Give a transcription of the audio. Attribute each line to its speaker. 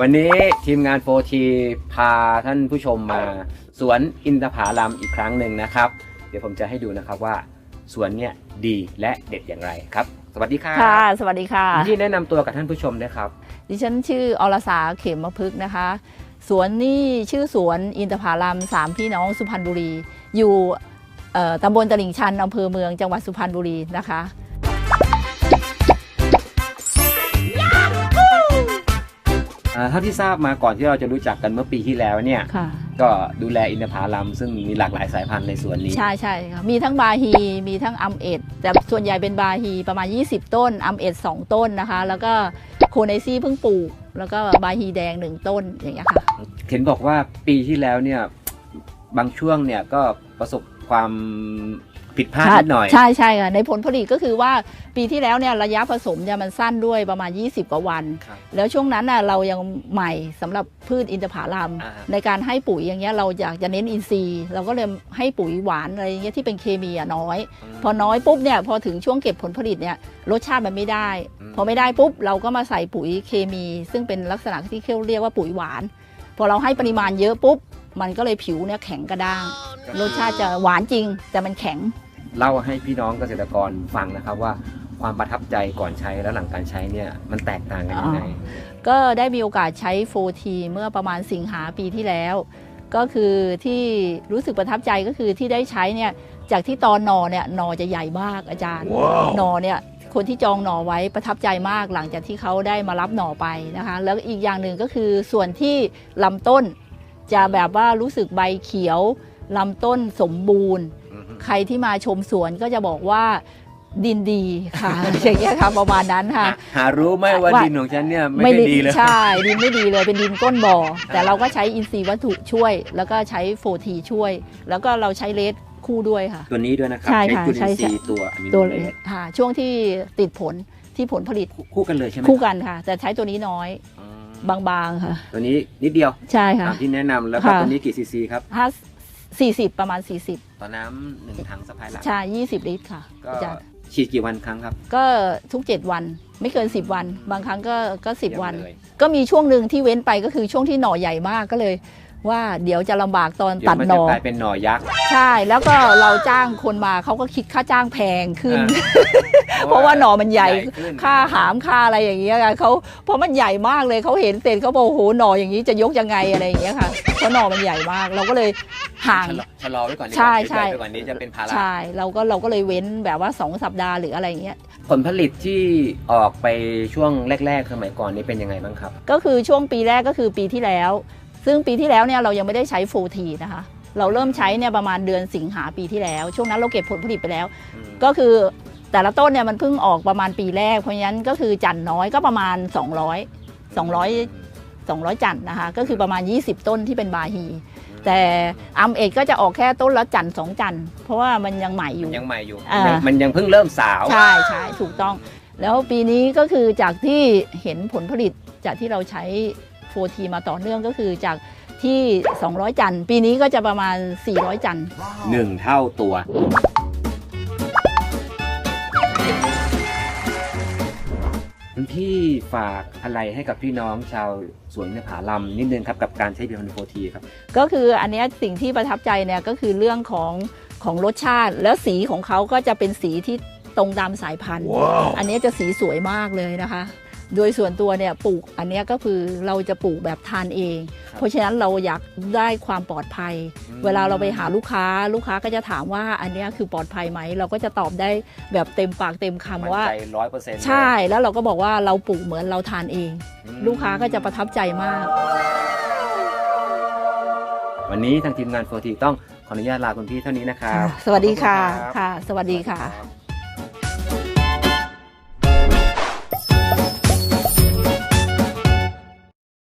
Speaker 1: วันนี้ทีมงานโฟทีพาท่านผู้ชมมา สวนอินทผลัมอีกครั้งหนึ่งนะครับ เดี๋ยวผมจะให้ดูนะครับว่า สวนเนี่ยดีและเด็ดอย่างไรครับ สวัสดีครับ
Speaker 2: ค่ะ สวัสดีค่ะ
Speaker 1: ที่แนะนำตัวกับท่านผู้ชมนะครับ
Speaker 2: ดิฉันชื่ออรสาเขมมพฤกษ์นะคะ สวนนี่ชื่อสวนอินทผลัมสามพี่น้องสุพรรณบุรี อยู่เอ่อตำบลตลิ่งชันอำเภอเมืองจังหวัดสุพรรณบุรีนะคะ
Speaker 1: เท่าที่ทราบมาก่อนที่เราจะรู้จักกันเมื่อปีที่แล้วเนี่ย
Speaker 2: ค่ะ
Speaker 1: ก็ดูแลอินทผลัมซึ่งมีหลากหลายสายพันธุ์ในสวนนี้
Speaker 2: ใช่ใช่ค่ะมีทั้งบาฮีมีทั้งอัมเอ็ดแต่ส่วนใหญ่เป็นบาฮีประมาณ 20 ต้นอัมเอ็ด2ต้นนะคะ แล้วก็โคเนซี่เพิ่งปลูก แล้วก็บาฮีแดง1ต้นอย่างเงี้ยค่ะ
Speaker 1: เห็นบอกว่าปีที่แล้วเนี่ยบางช่วงเนี่ยก็ประสบความ ผิดพลาดนิดหน่อย
Speaker 2: ใช่ใช่ค่ะในผลผลิตก็คือว่าปีที่แล้วเนี่ยระยะผสมเนี่ยมันสั้นด้วยประมาณ 20 กว่าวัน
Speaker 1: ครับ
Speaker 2: แล้วช่วงนั้นน่ะเรายังใหม่สำหรับพืชอินทผลัม
Speaker 1: อ่า
Speaker 2: ในการให้ปุ๋ยอย่างเงี้ยเราอยากจะเน้นอินทรีย์เราก็เลยให้ปุ๋ยหวานอะไรอย่างเงี้ยที่เป็นเคมีอะน้อย พอน้อยปุ๊บเนี่ยพอถึงช่วงเก็บผลผลิตเนี่ยรสชาติมันไม่ได้
Speaker 1: อืม
Speaker 2: พอไม่ได้ปุ๊บเราก็มาใส่ปุ๋ยเคมี ซึ่งเป็นลักษณะที่เขาเรียกว่าปุ๋ยหวาน พอเราให้ปริมาณเยอะปุ๊บ มันก็เลยผิวเนี่ยแข็งกระด้าง รสชาติจะหวานจริง แต่มันแข็ง
Speaker 1: เล่าให้พี่น้องเกษตรกรฟังนะครับว่าความประทับใจก่อนใช้และหลังการใช้เนี่ยมันแตกต่างกันยังไง
Speaker 2: ก็ได้มีโอกาสใช้โฟทีเมื่อประมาณสิงหาปีที่แล้ว ก็คือที่รู้สึกประทับใจก็คือที่ได้ใช้เนี่ยจากที่ตอนหนอเนี่ยหนอจะใหญ่มากอาจารย์หนอเนี่ยคนที่จองหนอไว้ประทับใจมากหลังจากที่เขาได้มารับหนอไปนะคะ แล้วอีกอย่างหนึ่งก็คือส่วนที่ลำต้น จะแบบว่ารู้สึกใบเขียว ลำต้นสมบูรณ์ ใครที่มาชมสวนก็จะบอกว่าดินดีค่ะ อย่างเงี้ยค่ะประมาณนั้นค่ะ
Speaker 1: หารู้ไหมว่า
Speaker 2: ว่า
Speaker 1: ดินของฉันเนี่ยไม่ได้ดีเลย
Speaker 2: ใช่ดินไม่ดีเลยเป็นดินก้นบ่อ แต่เราก็ใช้อินทรีย์วัตถุช่วย แล้วก็ใช้โฟทีช่วย แล้วก็เราใช้เลสคู่ด้วยค่ะ
Speaker 1: ตัวนี้ด้วยนะครับ
Speaker 2: ใช่ค่ะ
Speaker 1: จุลิน
Speaker 2: ใช่
Speaker 1: ทรี
Speaker 2: ใช่
Speaker 1: ย์ตัวอะมิโน
Speaker 2: ตัว
Speaker 1: เล
Speaker 2: เล
Speaker 1: ส
Speaker 2: สค่ะช่วงที่ติดผลที่ผลผลิต
Speaker 1: คู่กันเลยใช่ไหม
Speaker 2: คู่กันค่ะ แต่ใช้ตัวนี้น้อย
Speaker 1: อ๋อ
Speaker 2: บางๆค่ะ
Speaker 1: ตัวนี้นิดเดียว
Speaker 2: ใช่ค่ะ
Speaker 1: ตามที่แนะนำแล้วก็
Speaker 2: ค่ะ
Speaker 1: ตัวนี้กี่ซีซีครับ
Speaker 2: ถ้าสี่สิบประมาณ 40
Speaker 1: ต่อน้ำหนึ่งถังสะพายหลัง
Speaker 2: ใช่20 ลิตรค่ะ
Speaker 1: ก็
Speaker 2: อาจารย์
Speaker 1: ฉีดกี่วันครั้งครับ
Speaker 2: ก็ทุก 7 วันไม่เกิน 10 วัน บางครั้งก็ก็ 10 วัน
Speaker 1: เยี่ยมเลย
Speaker 2: ก็มีช่วงหนึ่งที่เว้นไปก็คือช่วงที่หน่อใหญ่มากก็เลย ว่าเดี๋ยวจะลำบากตอน
Speaker 1: เดี๋ย
Speaker 2: ตั
Speaker 1: ว
Speaker 2: ด
Speaker 1: มัน
Speaker 2: หน
Speaker 1: จะ
Speaker 2: อ
Speaker 1: กลายเป็นหน่อยักษ์
Speaker 2: ใช่ แล้วก็เราจ้างคนมาเขาก็คิดค่าจ้างแพงขึ้น
Speaker 1: อ่
Speaker 2: เพราะว่าหน่อมันใหญ่
Speaker 1: ขึ้น
Speaker 2: ค่าหามค่าอะไรอย่างเงี้ยค่ะเขาเพราะมันใหญ่มากเลยเขาเห็นเสร็จเขาบอกโอ้โหหน่ออย่างนี้จะยกยังไงอะไรอย่างเงี้ยค่ะเพราะหน่อมันใหญ่มาก เราก็เลยห่าง
Speaker 1: ชะลอชะลอไว้ก่อนดีกว่า
Speaker 2: ใช่ใช่
Speaker 1: เดี๋ยวใหญ่ไปกว่านี้จะเป็นภาระ
Speaker 2: ใช่เราก็เราก็เลยเว้นแบบว่า 2 สัปดาห์หรืออะไรอย่างเงี้ย
Speaker 1: ผลผลิตที่ออกไปช่วงแรก ๆ สมัยก่อนนี้เป็นยังไงบ้างครับ
Speaker 2: ก็คือช่วงปีแรกก็คือปีที่แล้ว ซึ่งปีที่แล้วเนี่ยเรายังไม่ได้ใช้ฟูทีนะคะเราเริ่มใช้เนี่ยประมาณเดือนสิงหาปีที่แล้ว ช่วงนั้นเราเก็บผลผลิตไปแล้ว ก็คือ แต่ละต้นเนี่ยมันเพิ่งออกประมาณปีแรก เพราะฉะนั้นก็คือจันทร์น้อยก็ประมาณ 200 200 200 จันทร์นะคะ ก็คือประมาณ 20 ต้นที่เป็นบาฮี แต่อัมเอกก็จะออกแค่ต้นละจันทร์สองจันทร์เพราะว่ามันยังใหม่อยู่
Speaker 1: ยังใหม่อยู่
Speaker 2: อ่ามั
Speaker 1: มันยังเพิ่งเริ่มสาว
Speaker 2: ใช่ใช่ถูกต้อง แล้วปีนี้ก็คือจากที่เห็นผลผลิตจากที่เราใช้โฟทีมาต่อเนื่องก็คือจากที่ 200 จันทร์ปีนี้ก็จะประมาณ 400 จันทร์
Speaker 1: หนึ่งเท่าตัว คุณพี่ฝากอะไรให้กับพี่น้องชาวสวนอินทผลัมนิดนึงครับกับการใช้บิโอนโฟทีครับ
Speaker 2: ก็คืออันเนี้ยสิ่งที่ประทับใจเนี่ยก็คือเรื่องของของรสชาติ แล้วสีของเขาก็จะเป็นสีที่ตรงตามสายพันธุ์ อันเนี้ยจะสีสวยมากเลยนะคะ โดยส่วนตัวเนี่ยปลูกอันเนี้ยก็คือเราจะปลูกแบบทานเอง
Speaker 1: ครับ
Speaker 2: เพราะฉะนั้นเราอยากได้ความปลอดภัย เวลาเราไปหาลูกค้าลูกค้าก็จะถามว่าอันเนี้ยคือปลอดภัยไหม เราก็จะตอบได้แบบเต็มปากเต็มคำ
Speaker 1: มั่น
Speaker 2: ว่า
Speaker 1: ใจร้อยเปอร์เซ็นต์
Speaker 2: ใช่แล้วเราก็บอกว่าเราปลูกเหมือนเราทานเอง ลูกค้าก็จะประทับใจมาก
Speaker 1: วันนี้ทางทีมงานโฟทีต้องขออนุญาตลาคุณพี่เท่านี้นะครับ
Speaker 2: สวัสดีค่ะ
Speaker 1: ขอบณรับ
Speaker 2: ค่ะ สวัสดีค่ะ
Speaker 1: รับ